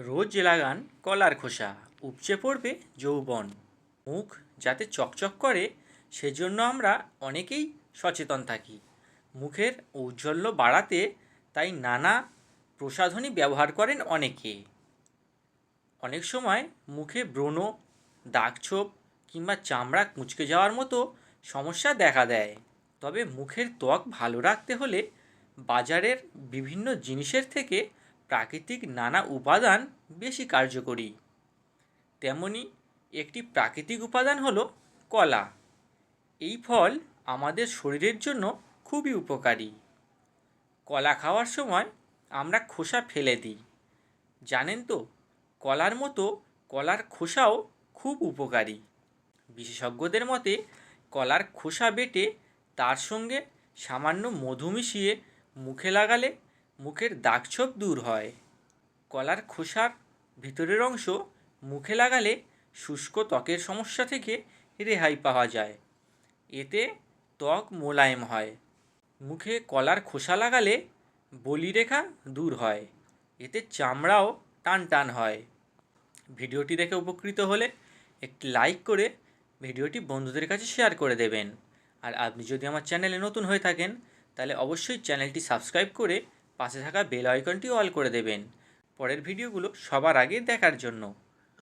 রোজ লাগান কলার খোসা, উপচে পড়বে যৌবন। মুখ যাতে চকচক করে, সেজন্য আমরা অনেকেই সচেতন থাকি। মুখের ঔজ্জ্বল্য বাড়াতে তাই নানা প্রসাধনী ব্যবহার করেন অনেকে। অনেক সময় মুখে ব্রণ, দাগছোপ কিংবা চামড়া কুঁচকে যাওয়ার মতো সমস্যা দেখা দেয়। তবে মুখের ত্বক ভালো রাখতে হলে বাজারের বিভিন্ন জিনিসের থেকে প্রাকৃতিক নানা উপাদান বেশি কার্যকরী। তেমনই একটি প্রাকৃতিক উপাদান হলো কলা। এই ফল আমাদের শরীরের জন্য খুবই উপকারী। কলা খাওয়ার সময় আমরা খোসা ফেলে দিই। জানেন তো, কলার মতো কলার খোসাও খুব উপকারী। বিশেষজ্ঞদের মতে, কলার খোসা বেটে তার সঙ্গে সামান্য মধু মিশিয়ে মুখে লাগালে মুখের দাগছোপ দূর হয়। কলার খোসার ভিতরের অংশ মুখে লাগালে শুষ্ক ত্বকের সমস্যা থেকে রেহাই পাওয়া যায়। এতে ত্বক মোলায়েম হয়। মুখে কলার খোসা লাগালে বলিরেখা দূর হয়। এতে চামড়াও টান টান হয়। ভিডিওটি দেখে উপকৃত হলে একটি লাইক করে ভিডিওটি বন্ধুদের কাছে শেয়ার করে দেবেন। আর আপনি যদি আমার চ্যানেলে নতুন হয়ে থাকেন, তাহলে অবশ্যই চ্যানেলটি সাবস্ক্রাইব করে পাশে থাকা বেল আইকনটি অল করে দেবেন। পরের ভিডিওগুলো সবার আগে দেখার জন্য।